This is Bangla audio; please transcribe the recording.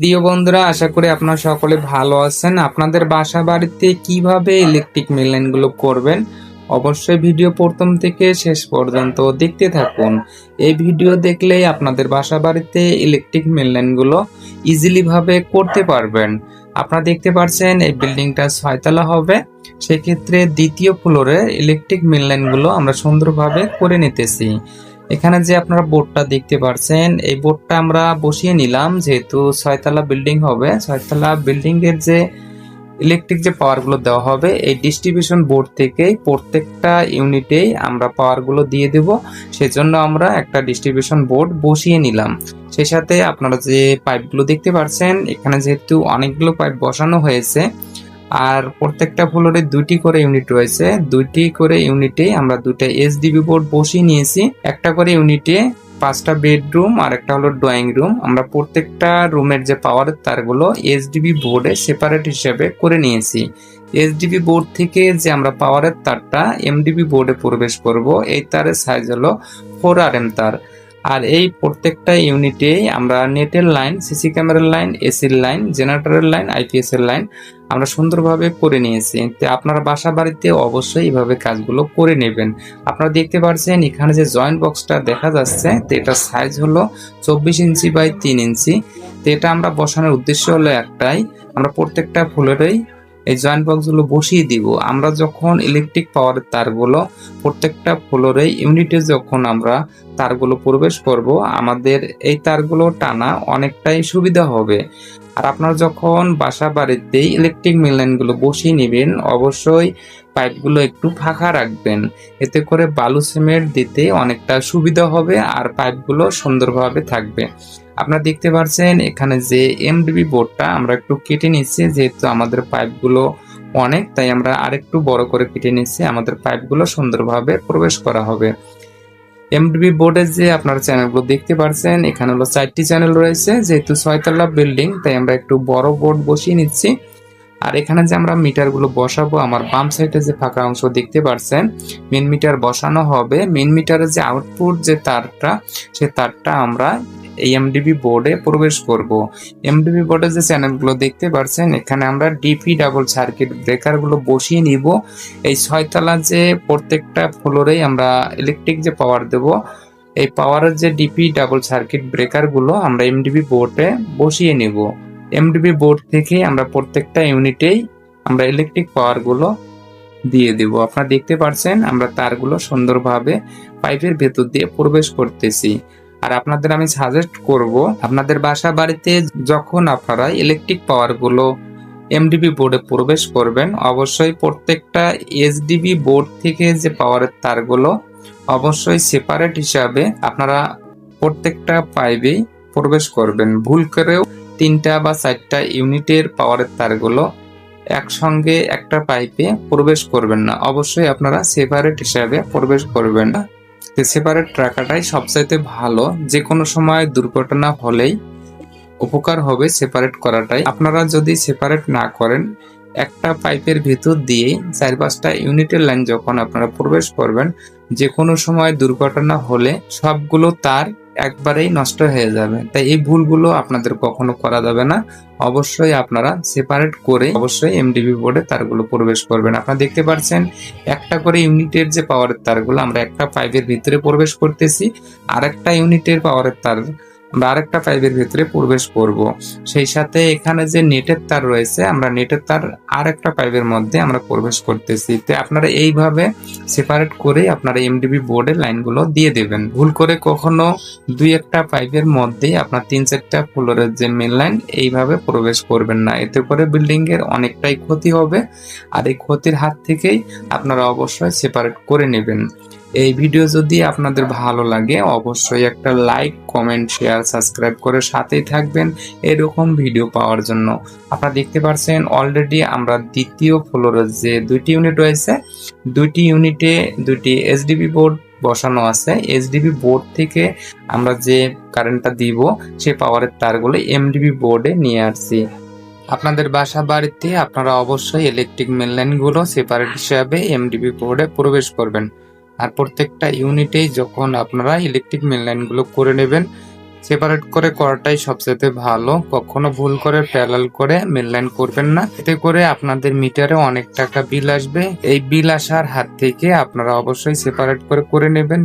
প্রিয় বন্ধুরা, আশা করি আপনারা সকলে ভালো আছেন। আপনাদের বাসা বাড়িতে কীভাবে ইলেকট্রিক মেইনগুলো করবেন? অবশ্যই ভিডিও প্রথম থেকে শেষ পর্যন্ত দেখতে থাকুন। এই ভিডিও দেখলেই আপনাদের বাসা বাড়িতে ইলেকট্রিক মেইনগুলো ইজিলি ভাবে করতে পারবেন। আপনারা দেখতে পাচ্ছেন এই বিল্ডিংটা ছয়তলা হবে। সেক্ষেত্রে দ্বিতীয় ফ্লোরে ইলেকট্রিক মেইনগুলো আমরা সুন্দরভাবে করে নিতেছি। এখানে যে আপনারা বোর্ডটা দেখতে পারছেন, এই বোর্ডটা আমরা বসিয়ে নিলাম, যেহেতু ছয়তলা বিল্ডিং হবে। ছয়তলা বিল্ডিং এর যে ইলেকট্রিক যে পাওয়ারগুলো দেওয়া হবে, এই ডিস্ট্রিবিউশন বোর্ড থেকে প্রত্যেকটা ইউনিটেই আমরা পাওয়ারগুলো দিয়ে দেব। সেজন্য আমরা একটা ডিস্ট্রিবিউশন বোর্ড বসিয়ে নিলাম। সেই সাথে আপনারা যে পাইপগুলো দেখতে পাচ্ছেন এখানে যেহেতু অনেকগুলো পাইপ বসানো হয়েছে আর প্রত্যেকটা ফ্লোরে দুইটি করে ইউনিট রয়েছে। দুইটি করে ইউনিটে আমরা দুইটা এসডিবি বোর্ড বসিয়ে নিয়েছি। একটা করে ইউনিটে পাঁচটা বেডরুম আর একটা হলো ড্রয়িং রুম আমরা প্রত্যেকটা রুমের যে পাওয়ারের তারগুলো এসডিবি বোর্ডে সেপারেট হিসেবে করে নিয়েছি। এসডিবি বোর্ড থেকে যে আমরা পাওয়ারের তারটা এমডিবি বোর্ডে প্রবেশ করব, এই তারের সাইজ হলো ফোর আর এম তার। আর এই প্রত্যেকটা ইউনিটে আমরা নেটের লাইন সিসি ক্যামেরার লাইন এসির লাইন জেনারেটরের লাইন আইপিএস এর লাইন আমরা সুন্দরভাবে করে নিয়েছি। তো আপনার বাসা বাড়িতে অবশ্যই এইভাবে কাজগুলো করে নেবেন। আপনারা দেখতে পাচ্ছেন এখানে যে জয়েন্ট বক্সটা দেখা যাচ্ছে, তো এটা সাইজ হলো চব্বিশ ইঞ্চি বাই তিন ইঞ্চি। তো এটা আমরা বসানোর উদ্দেশ্য হলো একটাই, আমরা প্রত্যেকটা ফুলেরই এই জয়েন্ট বক্সগুলো বসিয়ে দিব। আমরা যখন ইলেকট্রিক পাওয়ারের তারগুলো প্রত্যেকটা ফ্লোরে ইউনিটে যখন আমরা তারগুলো প্রবেশ করব, আমাদের এই তারগুলো টানা অনেকটাই সুবিধা হবে। আর আপনারা যখন বাসা বাড়িতে ইলেকট্রিক মেইনলাইনগুলো বসিয়ে নেবেন, অবশ্যই পাইপগুলো একটু ফাঁকা রাখবেন। এতে করে বালু সিমেন্ট দিতে অনেকটা সুবিধা হবে আর পাইপগুলো সুন্দরভাবে থাকবে। আপনারা দেখতে পাচ্ছেন এখানে যে এমডিবি বোর্ডটা আমরা একটু কেটে নিচ্ছি, যেহেতু আমাদের পাইপগুলো অনেক, তাই আমরা আরেকটু বড় করে কেটে নিচ্ছি। আমাদের পাইপগুলো সুন্দরভাবে প্রবেশ করা হবে। এমডিবি বোর্ডের যে আপনারা চ্যানেলগুলো দেখতে পাচ্ছেন, এখানে হলো চারটি চ্যানেল রয়েছে, যেহেতু ছয়তলা বিল্ডিং, তাই আমরা একটু বড় বোর্ড বসিয়ে নিচ্ছি। আর এখানে যে আমরা মিটারগুলো বসাবো, আমার বাম সাইডে যে ফাঁকা অংশ দেখতে পাচ্ছেন মেন মিটার বসানো হবে। মেন মিটারের যে আউটপুট যে তারটা, সে তারটা আমরা এই এমডিবি বোর্ডে প্রবেশ করব। এমডিবি বোর্ডে যে চ্যানেলগুলো দেখতে পাচ্ছেন এখানে আমরা ডিপি ডাবল সার্কিট ব্রেকারগুলো বসিয়ে নিব। এই ছয়তলা যে প্রত্যেকটা ফ্লোরেই আমরা ইলেকট্রিক যে পাওয়ার দেব, এই পাওয়ারের যে ডিপি ডাবল সার্কিট ব্রেকারগুলো আমরা এমডিবি বোর্ডে বসিয়ে নিব। এমডিবি বোর্ড থেকে আমরা প্রত্যেকটা ইউনিটেই আমরা ইলেকট্রিক পাওয়ারগুলো দিয়ে দেব। আপনারা দেখতে পাচ্ছেন আমরা তারগুলো সুন্দরভাবে পাইপের ভেতর দিয়ে প্রবেশ করতেছি। আর আপনাদের আমি সাজেস্ট করব, আপনাদের বাসা বাড়িতে যখন আপনারা ইলেকট্রিক পাওয়ারগুলো এমডিবি বোর্ডে প্রবেশ করবেন, অবশ্যই প্রত্যেকটা এসডিবি বোর্ড থেকে যে পাওয়ারের তারগুলো অবশ্যই সেপারেট হিসাবে আপনারা প্রত্যেকটা পাইপেই প্রবেশ করবেন। ভুল করেও তিনটা বা চারটা ইউনিটের পাওয়ারের তারগুলো একসঙ্গে একটা পাইপে প্রবেশ করবেন না। অবশ্যই আপনারা সেপারেট হিসাবে প্রবেশ করবেন না। সেপারেট রাখাটাই সবচাইতে ভালো। যে কোনো সময় দুর্ঘটনা হলেই উপকার হবে সেপারেট করাটাই। আপনারা যদি সেপারেট না করেন, একটা পাইপের ভিতর দিয়ে চার পাঁচটা ইউনিটের লাইন যখন আপনারা প্রবেশ করবেন যে কোনো সময় দুর্ঘটনা হলে সবগুলো তার একবারেই নষ্ট হয়ে যাবে। তাই এই ভুলগুলো আপনাদের কখনো করা যাবে না। অবশ্যই আপনারা সেপারেট করে অবশ্যই এমডিবি বোর্ডে তারগুলো প্রবেশ করবেন। আপনারা দেখতে পাচ্ছেন, একটা করে ইউনিটের যে পাওয়ারের তারগুলো আমরা একটা পাইপের ভিতরে প্রবেশ করতেছি। আর একটা ইউনিটের পাওয়ারের তার আমরা আরেকটা পাইপের ভিতরে প্রবেশ করব। সেই সাথে এখানে যে নেটের তার রয়েছে, আমরা নেটের তার আরেকটা পাইপের মধ্যে আমরা প্রবেশ করতেছি। তো আপনারা এইভাবে সেপারেট করে আপনারা এমডিবি বোর্ডের লাইনগুলো দিয়ে দেবেন। ভুল করে কখনো দুই একটা পাইপের মধ্যে আপনার তিন চারটা ফ্লোরের যে মেন লাইন এইভাবে প্রবেশ করবেন না। এতে করে বিল্ডিং এর অনেকটাই ক্ষতি হবে। আর এই ক্ষতির হাত থেকেই আপনারা অবশ্যই সেপারেট করে নেবেন। এই ভিডিও যদি আপনাদের ভালো লাগে, অবশ্যই একটা লাইক কমেন্ট শেয়ার সাবস্ক্রাইব করে সাথেই থাকবেন এরকম ভিডিও পাওয়ার জন্য। আপনারা দেখতে পাচ্ছেন অলরেডি আমরা দ্বিতীয় ফ্লোরের যে দুইটি ইউনিট রয়েছে, দুইটি ইউনিটে দুইটি এসডিবি বোর্ড বসানো আছে। এসডিবি বোর্ড থেকে আমরা যে কারেন্টটা দিব, সে পাওয়ারের তারগুলো এমডিবি বোর্ডে নিয়ে আসছি। আপনাদের বাসা বাড়িতে আপনারা অবশ্যই ইলেকট্রিক মেন লাইনগুলো সেপারেট হিসাবে এমডিবি বোর্ডে প্রবেশ করবেন। আর প্রত্যেকটা ইউনিটেই যখন আপনারা ইলেকট্রিক মেন লাইনগুলো করে নেবেন সেপারেট করে করাটাই সবচেয়ে ভালো। কখনো ভুল করে প্যারাল করে মেনলাইন করবেন না। এতে করে আপনাদের মিটারে অনেক টাকা বিল আসবে। এই বিল আসার হাত থেকে আপনারা অবশ্যই সেপারেট করে করে নেবেন।